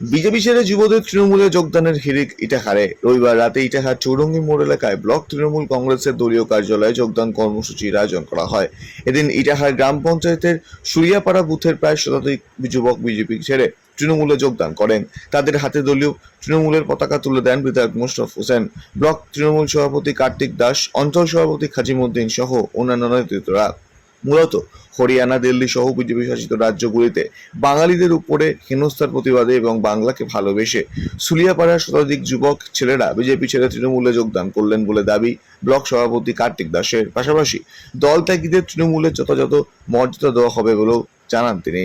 BJP ছেড়ে যুবদের তৃণমূলে যোগদানের হিড়িক ইটাহারে। রবিবার রাতে ইটাহার চৌরঙ্গি মোড় এলাকায় ব্লক তৃণমূল কংগ্রেসের দলীয় কার্যালয়ে যোগদান কর্মসূচির আয়োজন করা হয়। এদিন ইটাহার গ্রাম পঞ্চায়েতের সুরিয়াপাড়া বুথের প্রায় শতাধিক যুবক বিজেপি ছেড়ে তৃণমূলে যোগদান করেন। তাদের হাতে দলীয় তৃণমূলের পতাকা তুলে দেন বিধায়ক মোশরফ হোসেন। ব্লক তৃণমূল সভাপতি কার্তিক দাস, অঞ্চল সভাপতি খাজিমুদ্দিন সহ অন্যান্য নেতৃত্বরা। মূলত হরিয়ানা, দিল্লি সহ বিজেপি শাসিত রাজ্যগুলিতে বাঙালিদের উপরে হেনস্থার প্রতিবাদে এবং বাংলাকে ভালোবেসে সুলিয়াপাড়ার শতাধিক যুবক ছেলেরা বিজেপি ছেড়ে তৃণমূলে যোগদান করলেন বলে দাবি ব্লক সভাপতি কার্তিক দাসের। পাশাপাশি দল ত্যাগীদের তৃণমূলের যথাযথ মর্যাদা দেওয়া হবে বলেও জানান তিনি।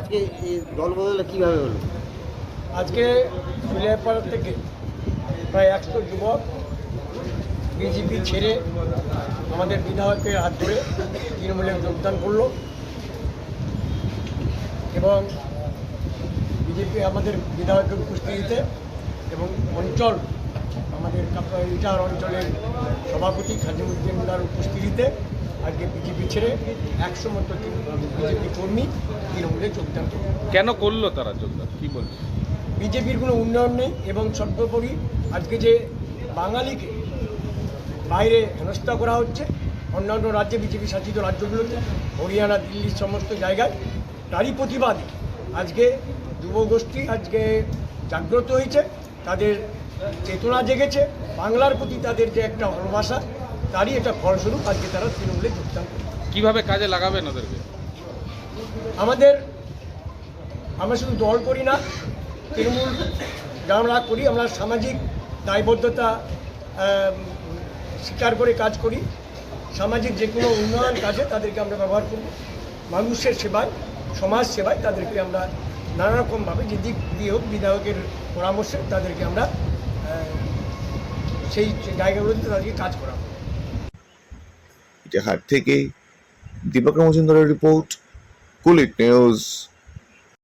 আজকে এই দল বদলে কীভাবে হলো? আজকে সুলিয়াপাড়া থেকে প্রায় একশো যুবক বিজেপি ছেড়ে আমাদের বিধায়কের হাত ধরে তৃণমূলে যোগদান করল এবং বিজেপি আমাদের বিধায়কের উপস্থিতিতে এবং অঞ্চল আমাদের ইটার অঞ্চলের সভাপতি খাজিমুদ্দিনার উপস্থিতিতে আজকে বিজেপি ছেড়ে একশো মতো বিজেপি কর্মী তৃণমূলে যোগদান কেন করল তারা যোগদান? কি বলছে? বিজেপির কোনো উন্নয়ন নেই এবং সর্বোপরি আজকে যে বাঙালিকে বাইরে হেনস্থা করা হচ্ছে অন্যান্য রাজ্যে বিজেপি শাসিত রাজ্যগুলোতে হরিয়ানা দিল্লির সমস্ত জায়গায় তারই প্রতিবাদে আজকে যুবগোষ্ঠী আজকে জাগ্রত হয়েছে তাদের চেতনা জেগেছে বাংলার প্রতি তাদের যে একটা ভালোবাসা তারই এটা ফলস্বরূপ আজকে তারা তৃণমূলে যোগদান করে কীভাবে কাজে লাগাবেন ওদেরকে? আমাদের আমরা শুধু দল করি না তৃণমূল আমরা করি আমরা সামাজিক দায়বদ্ধতা স্বীকার করে কাজ করি। সামাজিক যে কোনো উন্নয়ন কাজে তাদেরকে আমরা ব্যবহার করব। মানুষের সেবায় সমাজ সেবায় তাদেরকে আমরা নানা রকমভাবে যে দিক দিয়ে হোক বিধায়কের পরামর্শে তাদেরকে আমরা সেই জায়গাগুলোতে তাদেরকে কাজ করাবো। ইটাহার থেকে দীপক মজুমদারের রিপোর্ট কুলিক নিউজ